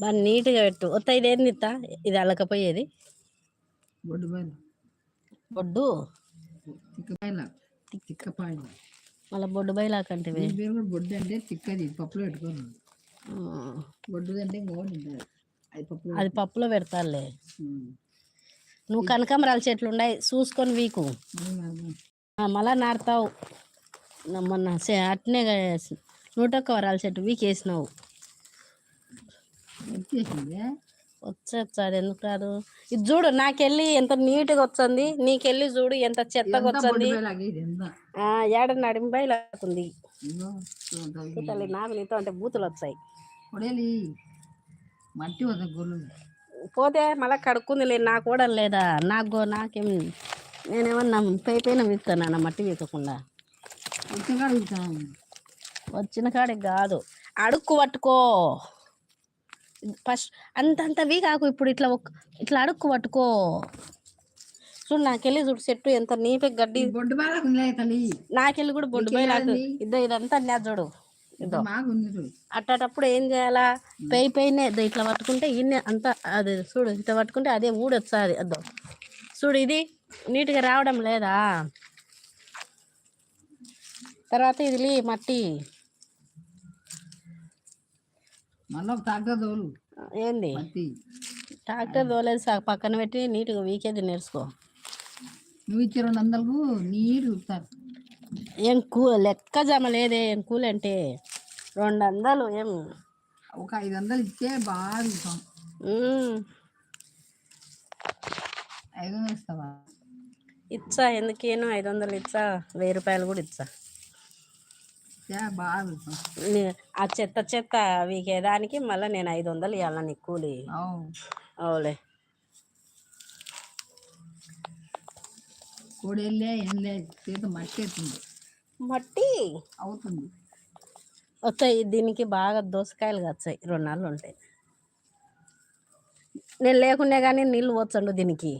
బాగా నీట్గా పెట్టు. ఒత్త ఇది ఏంది ఇత్త? ఇది అల్లకపోయేది బొడ్డు పైన బొడ్డు? మళ్ళీ బొడ్డు పేరు కూడా బొడ్డు అంటే తిక్కది. పప్పులో పెట్టుకోను. బొడ్డు అంటే ఇంకోటి అది పప్పులో పెడతాలే. నువ్వు కనకాంబరాల చెట్లు ఉన్నాయి చూసుకొని వీకు. మళ్ళా నాటుతావు. నా మొన్న అట్నే నూట ఒక్క వరాల చెట్టు వీకేసినావు. వచ్చేసిందే వచ్చేది అది ఎందుకు రాదు ఇది చూడు నాకెళ్ళి ఎంత నీట్గా వచ్చింది. నీకెళ్ళి చూడు ఎంత చెత్తగా వచ్చింది. ఏడ నడింపై. తల్లి నాకు నీతో అంటే బూతులు వచ్చాయి. మట్టి పోతే మళ్ళీ కడుక్కుంది నాకు కూడా లేదా? నాకు నాకేం నేనేమన్నా పై పైన వీక్తానా మట్టి వీకకుండా? వచ్చిన కాడికి కాదు. అడుక్కు పట్టుకో. ఫస్ట్ అంతంత వీకాకు ఇప్పుడు ఇట్లా ఒక్- ఇట్లా అడుక్కు పట్టుకో. చూడు నాకెళ్ళి చూడు చెట్టు ఎంత నీపే గడ్డి. బొడ్డు నాకెళ్ళి కూడా బొడ్డు పోయి నాకు ఇద్దో ఇదంతా నా చూడు. ఇదో. అట్టేటప్పుడు ఏం చేయాలా? పై పైనే ఇదో ఇట్లా పట్టుకుంటే ఇన్ని అంతా అది చూడు ఇట్లా పట్టుకుంటే అదే ఊడి వచ్చాది అదో. చూడు ఇది నీట్గా రావడం లేదా? తర్వాత ఇది మట్టి. మళ్ళీ తోలు. ఏంది? ట్రాక్టర్ తోలేదు సా పక్కన పెట్టి నీట్గా వీకేది నేర్చుకో. నువ్వు ఇచ్చే రెండు వందలకు నీరు చూస్తారు ఏం కూ లెక్క జమ లేదే ఏం కూలి అంటే రెండు వందలు ఏం? ఒక ఐదు వందలు ఇస్తే బాగా చూస్తాం ఉమ్, ఐదు వందలు ఇస్తావా? ఇచ్చా ఎందుకేనో? ఐదు వందలు ఇచ్చా వెయ్యి రూపాయలు కూడా ఇచ్చా ఇస్తే బాగా చూస్తాం నీ- ఆ చెత్త చెత్త వీకేదానికి మళ్ళీ నేను ఐదు వందలు ఇవ్వాలా నీకు కూలి. అవు. అవులే. కోడెళ్ళే ఏం లేదు మట్టి అవుతుంది మట్టి? అవుతుంది. వస్తాయి దీనికి బాగా దోసకాయలు వచ్చాయి రెండు నాళ్ళు ఉంటాయి. నేను లేకుండా కానీ నీళ్ళు పోచండు దీనికి.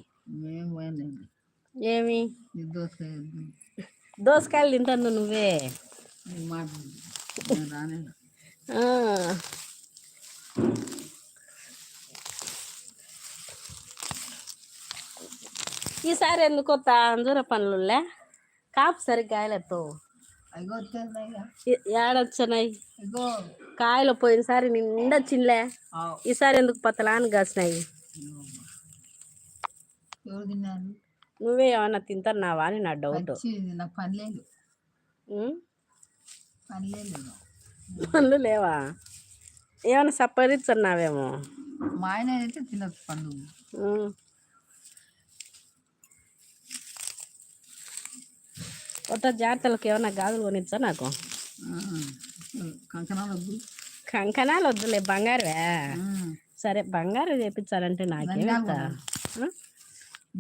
ఏమి? దోసకాయలు. తింటాను నువ్వే. ఈసారి ఎందుకో అంజూర పనులులే కాపు సరిగ్గా కాయలతో ఏడొచ్చినాయి? కాయలు పోయినసారి నిండా చిన్లే ఈసారి ఎందుకు పతలాని కాసినాయి? నువ్వే ఏమన్నా తింటున్నావా అని నా డౌట్. నాకు పని లేదు. పనులు లేవా. ఏమైనా సప్పరిస్తున్నావేమో మా ఆయన అయితే తినచ్చు పండు. కొత్త జాతరలకు ఏమన్నా గాజులు కొనిచ్చా నాకు? కంకణాలు వద్దు కంకణాలు వద్దులే బంగారువే సరే బంగారు చేపించాలంటే నాకేమిస్తా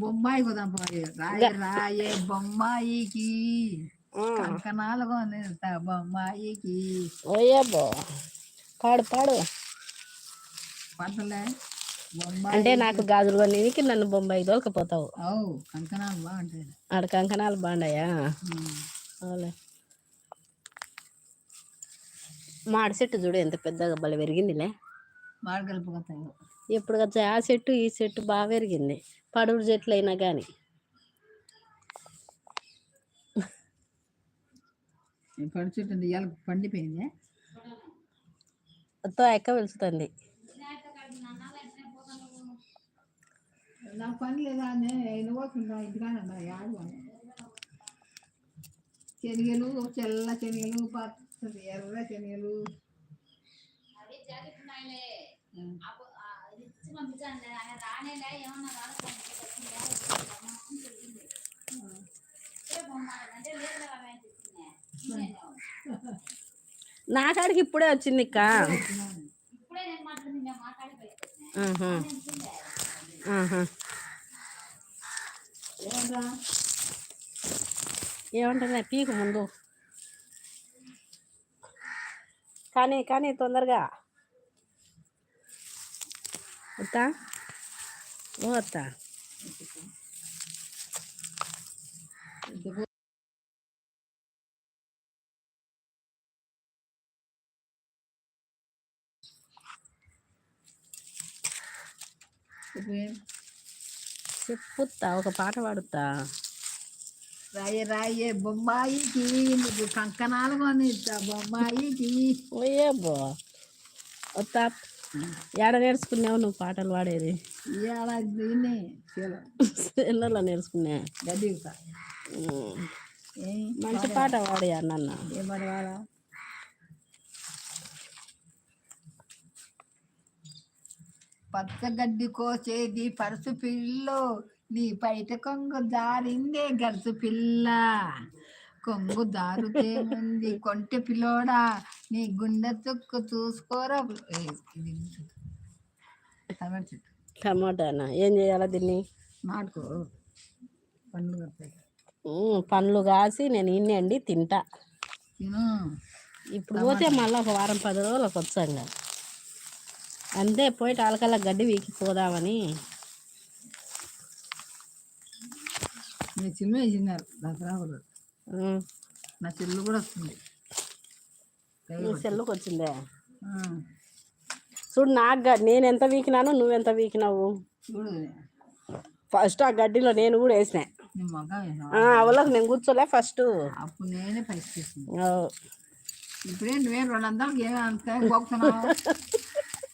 బొమ్మాయి కొదాం రాయే రాయే బొమ్మాయికి. కంకణాలు కొనేస్తా బొమ్మాయికి ఓయబ్బో పాడు పాడు బొమ్మాయి అంటే నాకు గాజులు కొనేకి నన్ను బొంబాయి దోకపోతావు అవు కంకణాలు బాగుంటాయి ఆడ కంకణాలు బాగున్నాయా. అవులే మాడి చెట్టు చూడు ఎంత పెద్దగా బలి పెరిగిందిలే మాడు కలుపుకొస్తాయి ఎప్పుడు వచ్చా ఆ చెట్టు ఈ చెట్టు బాగా పెరిగింది పడుడు చెట్లు అయినా కానీ పడి చెట్టు ఇవాళ పండిపోయింది. తో ఎక్క వెలుస్తుంది. నాకు పని లేదా ఎన్ని పోతుందా? ఇంటికాడ యాడు శనగలు తెల్ల శనగలు పచ్చడి ఎర్ర శనగలు. ఉమ్. నా కాడికి ఇప్పుడే వచ్చింది ఇక్క ఆహా. ఆహా. ఏమంటా ఏమంటున్నా? పీకు ముందు. కానీ కానీ తొందరగా. వస్తా ఓ వస్తా ఇంత ఏం? చెప్పుతా ఒక పాట పాడుతా. రాయే రాయే బొమ్మాయికి నువ్వు కంకణాలు కొనిస్తా బొమ్మాయికి. ఓయేబ్బో వస్తా ఏడ నేర్చుకున్నావు నువ్వు పాటలు పాడేది? చీల ఇళ్ళలో నేర్చుకున్నా. ఏం మంచి పాట? పాడి అన్న ఏమని వాడా పచ్చగడ్డి కోసేది పరుసు పిల్లో. నీ బయట కొంగు జారిందే గరుసు పిల్ల. కొంగు జారుతేముంది కొంటె పిల్లోడా. నీ గుండె చుక్కు చూసుకోరా. టమాటానా? ఏం చేయాలా దీన్ని? నాటుకో. పండ్లు పండ్లు కాసి నేను ఇన్ని అండి తింటా. ఇప్పుడు పోతే మళ్ళీ ఒక వారం పది రోజులకు వచ్చాంగా అంతే పోయి టాలకల్లా గడ్డి వీకి పోదామని. మీ వేసినారు దసరా నా చెల్లు కూడా వస్తుంది. నీ సెల్లుకి వచ్చిందే? చూడు నాకు నేను ఎంత వీకినాను నువ్వెంత వీకినావు చూడు. ఫస్ట్ ఆ గడ్డిలో నేను కూడా వేసిన. అవలకు నేను కూర్చోలే ఫస్ట్. అప్పుడు నేనే పైకి ఇప్పుడే నువ్వే రెండు వందలకి ఏమి అంత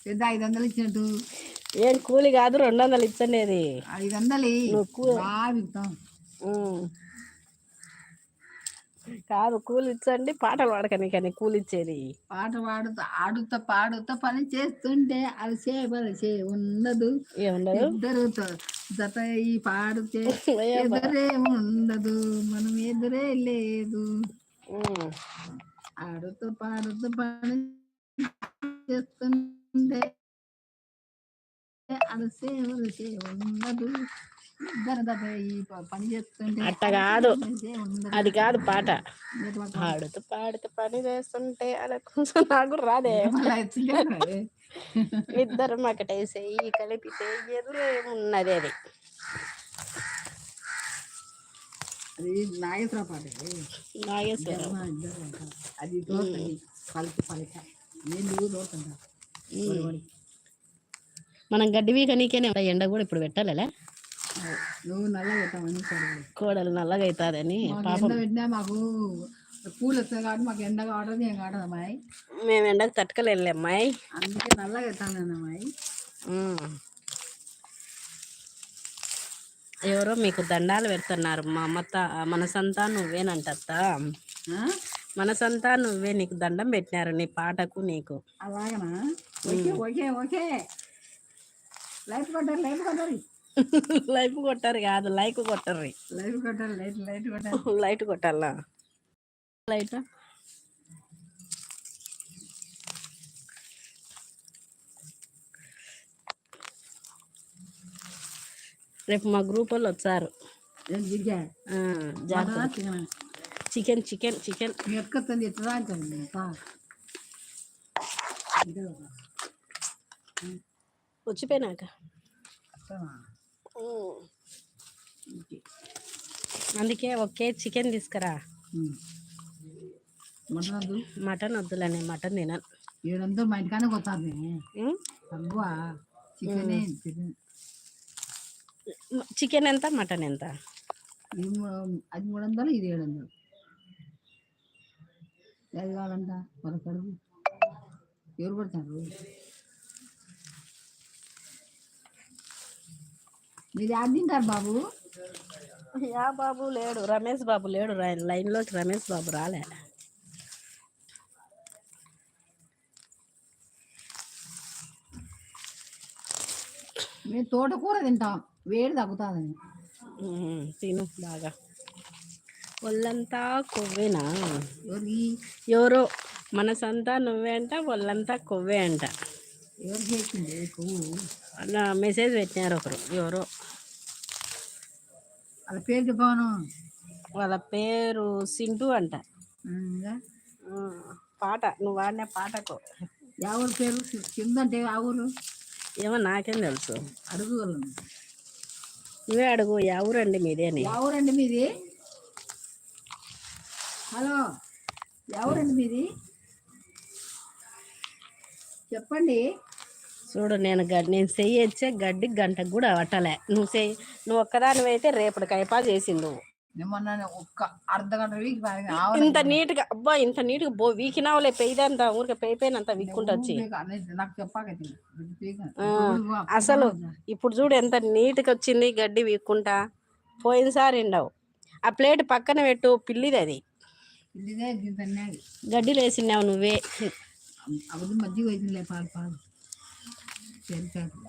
పెద్ద ఐదు వందలు ఇచ్చినట్టు. ఏం కూలి కాదు రెండు వందలు ఇచ్చండేది. ఐదు వందలు. బాగా. కాదు కూలి ఇచ్చండి పాటలు పాడకని కానీ కూలి ఇచ్చేది. పాట పాడుతా ఆడుతా పాడుతా పని చేస్తుంటే అది చేయబడి చే ఉండదు. ఇద్దరు జత ఈ పాడితే ఎదురే ఉండదు మనం ఎదురే లేదు. ఆడుతూ పాడుతూ పని చేస్తుంటే అట్ట కాదు. అది కాదు. పాట. పాడుతూ పాడుతూ పని చేస్తుంటే అలా కొంచెం నాకు రాదే? ఇద్దరు ఒకటేసేయి కలిపితే ఎదురేమున్నది అది. అది నాగేశ్వర పాట. నాగేశ్వరం. అది పలికి నేను మనం గడ్డి వీక నీకేనే ఎండ కూడా ఇప్పుడు పెట్టాలే నువ్వు నల్ల పెట్టామని సరే కోడలు నల్లగా అవుతుందని మాకు ఎండ పెట్టినా మాకు పూలు వస్తాయి కాబట్టి మాకు ఎండ కావడం ఏం కావడం అమ్మాయి మేము ఎండకు తట్టుకోలేంలే అమ్మాయి అందుకే నల్లగా పెట్టాను అమ్మాయి. ఎవరో మీకు దండాలు పెడుతున్నారు. మా అమ్మత మనసంతా నువ్వేనంటత్తా? మనసంతా నువ్వే నీకు దండం పెట్టినారు నీ పాటకు నీకు. అలాగనా? Okay okay okay. లైట్ కొట్టారు లైట్ కొట్టారు లైఫ్ కొట్టారు కాదు లైక్ కొట్టరు. లైట్ కొట్టారు లైట్ లైట్ కొట్టారు లైట్ కొట్టాలా? లైట్. రేపు మా గ్రూప్ వాళ్ళు వచ్చారు. చికెనా చికెన్ చికెన్. చికెన్ వచ్చిపోయినాక. అందుకే ఒకే చికెన్ తీసుకురా. మటన్ వద్దు? మటన్ వద్దులనే మటన్ తినను. ఏడంతా మా ఇంటికానే? తక్కువ చికెనే చికెన్. ఎంత మటన్ ఎంత? అది మూడు వందలు ఇది ఏడు వందలు. ఏది కావాలంట? మన కడుపు ఎవరు పడతారు? మీరు యాడ్ తింటారు బాబు? యా బాబు లేడు. రమేష్ బాబు లేడు లైన్లోకి రమేష్ బాబు రాలే. మేము తోటకూర తింటాం. వేడి తగ్గుతుందని. ఉమ్, తిను బాగా. ఒళ్ళంతా కొవ్వేనా? ఎవరో? మనసంతా నువ్వే అంట ఒళ్ళంతా కొవ్వే అంట. ఎవరు చేసింది? కొవ్వు. అలా మెసేజ్ పెట్టినారు ఒకరు ఎవరో. వాళ్ళ పేరు చెప్పాను వాళ్ళ పేరు సింటూ అంట. పాట నువ్వు వాడిన పాటకు. ఎవరి పేరు? కిందంటే ఆ ఊరు? ఏమో నాకేం తెలుసు. అడుగు వాళ్ళని నువ్వే అడుగు యా ఊరండి మీదేని ఎవరండి మీది? హలో ఎవరండి మీది? చెప్పండి. చూడు నేను గడ్డి నేను చెయ్యొచ్చే గడ్డి గంటకు కూడా పట్టలే. నువ్వు చెయ్యి నువ్వు ఒక్కదానివి అయితే రేపటి కైపా చేసింది నువ్వు. నిమ్మన్నా ఒక్క అర్ధ గంట వీక్ బాగా ఆవల ఇంత నీట్గా అబ్బా ఇంత నీట్గా బో వీకినావులే పెయ్యదంతా ఊరికే పెయిపోయినంత వీక్కుంటూ వచ్చి. అసలు ఇప్పుడు చూడు ఎంత నీట్గా వచ్చింది గడ్డి వీక్కుంటా. పోయినసారి ఎండవు. ఆ ప్లేట్ పక్కన పెట్టు పిల్లిది అది. గడ్డిలో వేసినావు నువ్వే. మధ్య పాలు పాలు. చెరికాకు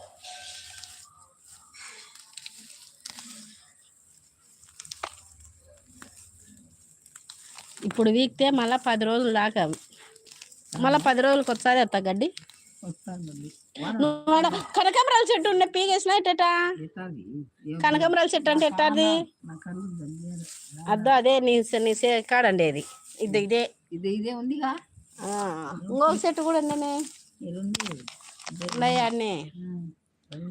ఇప్పుడు వీక్తే మళ్ళీ పది రోజులు దాకా. మళ్ళీ పది రోజులకి వచ్చాది అత్త గడ్డి? కనకాంబరాల చెట్టు ఉండే పీకేసిన ఎట్టా ఎత్తాది కనకాంబరాల చెట్టు అంటే ఎట్టాది. అద్దో అదే నీ నీ కాడండి అది. ఇది ఇదే. ఇది ఇదే ఉందిగా. ఇంకొక చెట్టు కూడా ఉందనే. ఇది ఉంది ఉన్నాయి అన్నీ ఉమ్.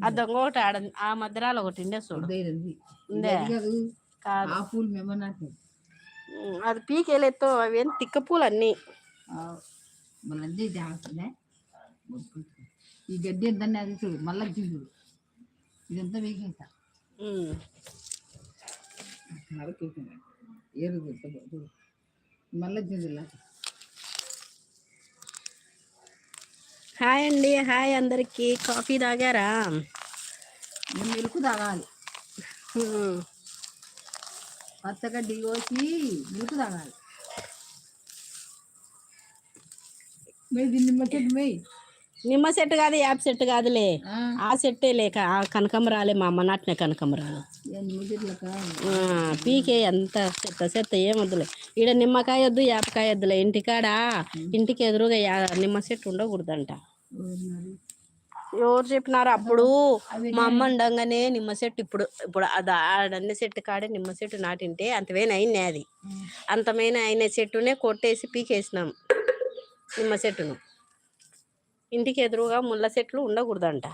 అది ఇంకొకటి ఆడ ఆ మధ్యరాలు ఒకటి ఉండే చూడు. ఉంది కాదు ఆ పూలు మేమన్నట్టు అది పీకేలేతో అవి ఏం తిక్క పూలు అన్నీ మళ్ళీ జాగ్రత్తలే. ఈ గడ్డి ఎంతనే అది చూడు మళ్ళీ చూడు. ఇదంతా చూడు మళ్ళీ చూడు హాయ్ అండి హాయ్ అందరికి. కాఫీ తాగారా? మిల్క్ తాగాలి. పచ్చగడ్డి కోసి మిల్క్ తాగాలి. మేయి దీన్ని మేయి. నిమ్మ చెట్టు కాదు యాప్ చెట్టు కాదులే. ఆ, చెట్టే లేక ఆ కనకమరాలే మా అమ్మ నాటిన కనకమరాలు పీకే అంత చెత్త చెత్త ఏమొద్దులే. ఈడ నిమ్మకాయ వద్దు యాపకాయ వద్దులే. ఇంటికాడ? ఇంటికి ఎదురుగా నిమ్మ చెట్టు ఉండకూడదంట. ఎవరు చెప్పినారు అప్పుడు? మా అమ్మ ఉండంగానే నిమ్మ చెట్టు ఇప్పుడు ఇప్పుడు అది ఆడన్ని చెట్టు కాడే నిమ్మ చెట్టు నాటింటే అంతవేనా అయినా అది. అంతమైన అయిన చెట్టునే కొట్టేసి పీకేసినాం నిమ్మ చెట్టును ఇంటికి ఎదురుగా ముళ్ళ చెట్లు ఉండకూడదంట.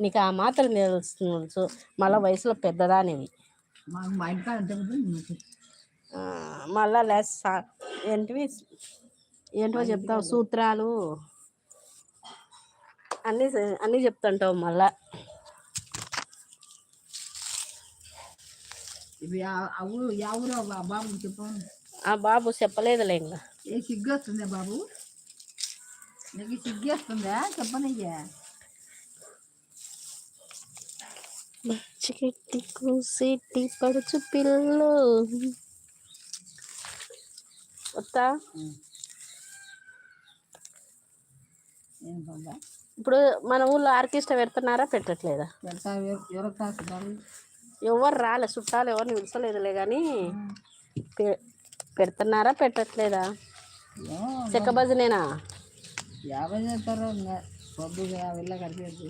నీకు ఆ మాత్రం తెలుసు. మళ్ళీ వయసులో పెద్దదానివి. మళ్ళా లెస్ ఏంటివి? ఏంటో చెప్తావు సూత్రాలు. అన్నీ అన్నీ చెప్తుంటావు మళ్ళా. ఆ- బాబు చెప్పండి ఆ బాబు చెప్పలేదులే ఇంకా. ఏ సిగ్గు వస్తుందా బాబు? నీకు సిగ్గు వస్తుందా చెప్పనయ్యా చికెట్టి కూసిట్టి పడుచు పిల్లు. వస్తా ఇప్పుడు మన ఊళ్ళో ఆర్కెస్ట్రా పెడుతున్నారా? పెట్టట్లేదా? ఎవరు రాలే చుట్టాలు ఎవరిని పిలిచలేదులే కానీ పెడుతున్నారా? పెట్టట్లేదా? చెక్క భజనేనా యాభై చేస్తారు కడిపేది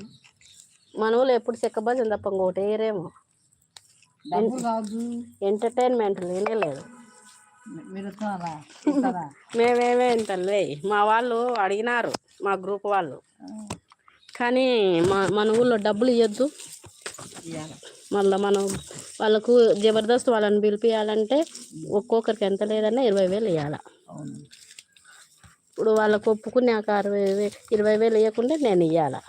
మన ఊళ్ళో ఎప్పుడు చెక్క భజన తప్ప ఇంకోటి డబ్బులు కావద్దు. ఎంటర్టైన్మెంట్ లేనే లేదు. మీరు మేమేమే ఇంతలే మా వాళ్ళు అడిగినారు మా గ్రూప్ వాళ్ళు. కానీ మా మన ఊళ్ళో డబ్బులు ఇవ్వద్దు మళ్ళీ మనం వాళ్ళకు జబర్దస్త్ వాళ్ళని పిలిపియాలంటే ఒక్కొక్కరికి ఎంత లేదన్నా ఇరవై వేలు ఇవ్వాలి ఇప్పుడు వాళ్ళకు ఒప్పుకున్నాక అరవై వే ఇరవై వేలు ఇవ్వకుంటే నేను ఇవ్వాలి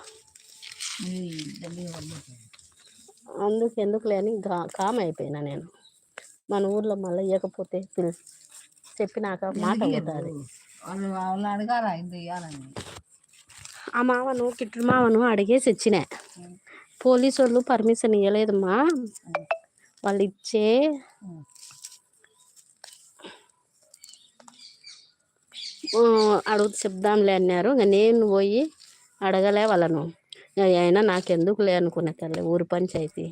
అందుకు ఎందుకు లేని కామ్ అయిపోయినా నేను. మన ఊర్లో మళ్ళీ ఇవ్వకపోతే పిలి చెప్పినాక మాట అవుతుంది ఆ మామను కిట్టు మామను అడిగేసి వచ్చిన పోలీసు వాళ్ళు పర్మిషన్ ఇవ్వలేదమ్మా వాళ్ళు ఇచ్చే అడుగు చెప్దాంలే అన్నారు. ఇంకా నేను పోయి అడగలే వాళ్ళను. అయినా నాకెందుకులే అనుకునే తల్లి ఊరి పంచాయతీ.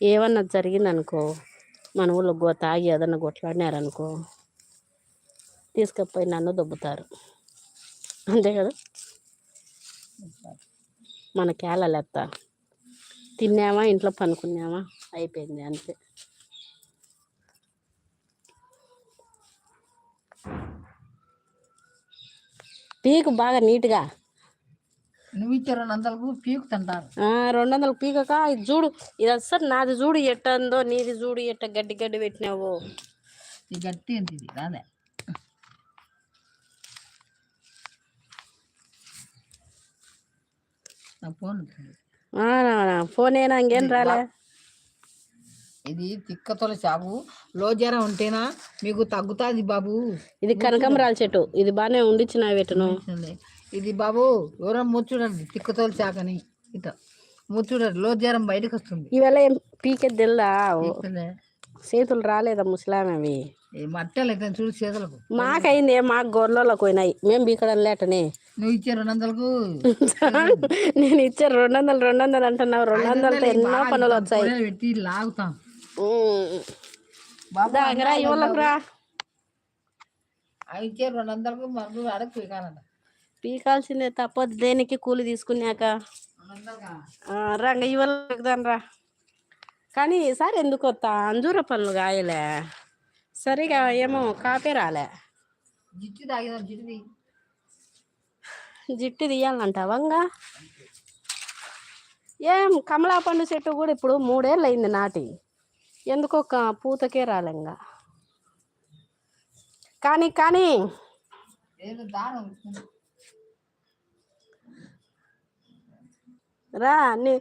ఏమన్నా జరిగిందనుకో మన ఊళ్ళో గో తాగి ఏదన్నా కొట్లాడినారనుకో తీసుకపోయి నన్ను దొబ్బుతారు. అంతే కదా? మన కేల లెత్త. తిన్నామా? ఇంట్లో పనుకున్నామా? అయిపోయింది అంతే. పీకు బాగా నీట్గా. నువ్వు ఇచ్చే రెండు వందలకు పీకుతుంటారు రెండు వందలకు పీకక ఇది చూడు ఇది అసలు నాది చూడు ఎట్టందో నీది చూడు ఎట్ట గడ్డి గడ్డి పెట్టినావు. ఈ గట్టి ఇది కాదే ఫోన్ ఫోనేనా ఇంకేం రాలే? ఇది తిక్కతోల చాపు లో జ్వరం ఉంటేనా మీకు తగ్గుతుంది బాబు. ఇది కనకమరాల చెట్టు. ఇది బాగానే ఉండిచ్చిన పెట్టును. ఇది బాబు ఎవరో ముచ్చుడండి తిక్కతోల చాకని. ఇట. ముచ్చుడండి లో జ్వరం బయటకు వస్తుంది ఇవాళ ఏం పీకే తెల్లా. చేతులు రాలేదా ముసలాం అవి? ఈ మట్టలు అయితే చూడు చేతులకు? మాకైంది మాకు గొర్రెలకు పోయినాయి. మేము బీకడం లేటనే. నువ్వు ఇచ్చే రెండు వందలకు నేను ఇచ్చే రెండు వందలు రెండు వందలు అంటున్నావు రెండు వందలతో ఎన్నో పనులు వచ్చాయి. పెట్టి లాగుతాం. అవి ఇచ్చే రెండు వందలకు అడగ పీకాల్సిందే తప్పదు దేనికి కూలి తీసుకున్నాక. రంగ ఇవ్వలేదాం రా. కానీ ఈసారి ఎందుకు వస్త అంజూర పనులు కాయలే. సరిగా ఏమో కాపే రాలే. జిట్టు తాగిన జిట్టుది జిట్టు తీయాలంట వంగా ఏం కమలా పండు చెట్టు కూడా ఇప్పుడు మూడేళ్ళు అయింది నాటి. ఎందుకో పూతకే రాలేంగా? కానీ కానీ రా నీ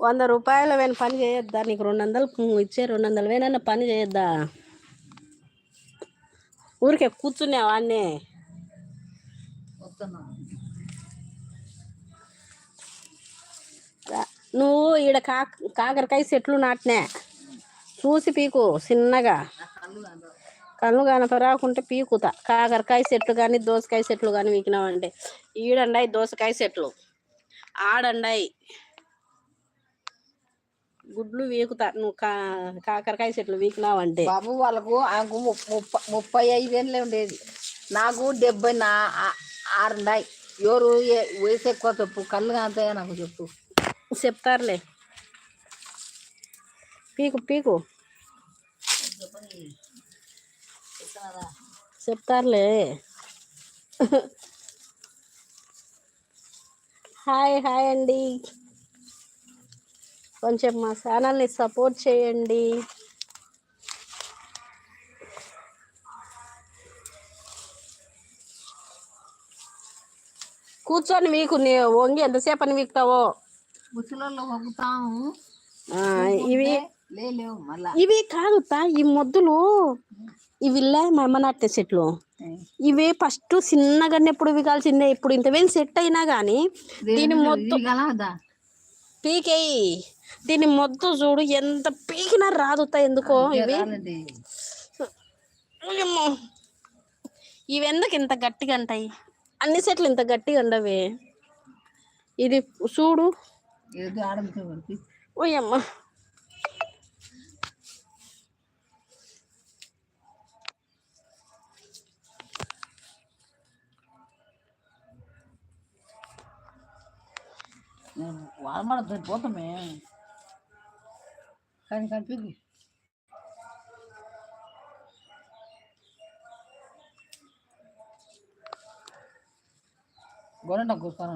వంద రూపాయల వేన పని చేయొద్దా? నీకు రెండు వందలు ఇచ్చే రెండు వందల వేనన్నా పని చేయొద్దా? ఊరికే కూర్చున్నావా అన్నీ వస్తున్నాం. రా. నువ్వు ఈడ కా కాకరకాయ చెట్లు నాటినా? చూసి పీకు చిన్నగా కళ్ళు కనపరాకుంటే పీకుతా. కాకరకాయ చెట్లు కానీ దోసకాయ చెట్లు కానీ వీకినావంటే ఈడండాయి దోసకాయ చెట్లు ఆడండాయి. గుడ్లు వీకుతా నువ్వు కా కాకరకాయ చెట్లు వీకినావంటే బాబు వాళ్ళకు ముప్- ముప్ప- ముప్పై ఐదేళ్ళే ఉండేది. నాకు డెబ్బై నా ఆరున్నాయి ఎవరు వయసు ఎక్కువ చెప్పు. కళ్ళు కాంతాయా నాకు చెప్పు. చెప్తారులే. పీకు పీకు. చెప్తారులే. హాయ్ హాయ్ అండి. కొంచెం మా ఛానల్ని సపోర్ట్ చేయండి. కూర్చొని నీ వంగి ఎంతసేపు అని వీక్తావో వంగుతాము ఇవి ఇవి కాదు తా ఈ మొద్దులు. ఇవి ఇల్లే మా అమ్మ నాటే చెట్లు ఇవి ఫస్ట్ చిన్నగా ఎప్పుడు విగాల్సిందే. ఇప్పుడు ఇంతవేం సెట్ అయినా కానీ దీని గలదా పీకేయి. దీని మొద్దు చూడు ఎంత పీకినా రాదు తా ఎందుకో ఇవి. ఇవి ఎందుకు ఇంత గట్టిగా అంటాయి అన్ని చెట్లు ఇంత గట్టిగా ఉండవి. ఇది చూడు. ఓయమ్మ. వాళ్ళ పోతామే కానీ కనిపించి గొర్రెంట కూర్చొని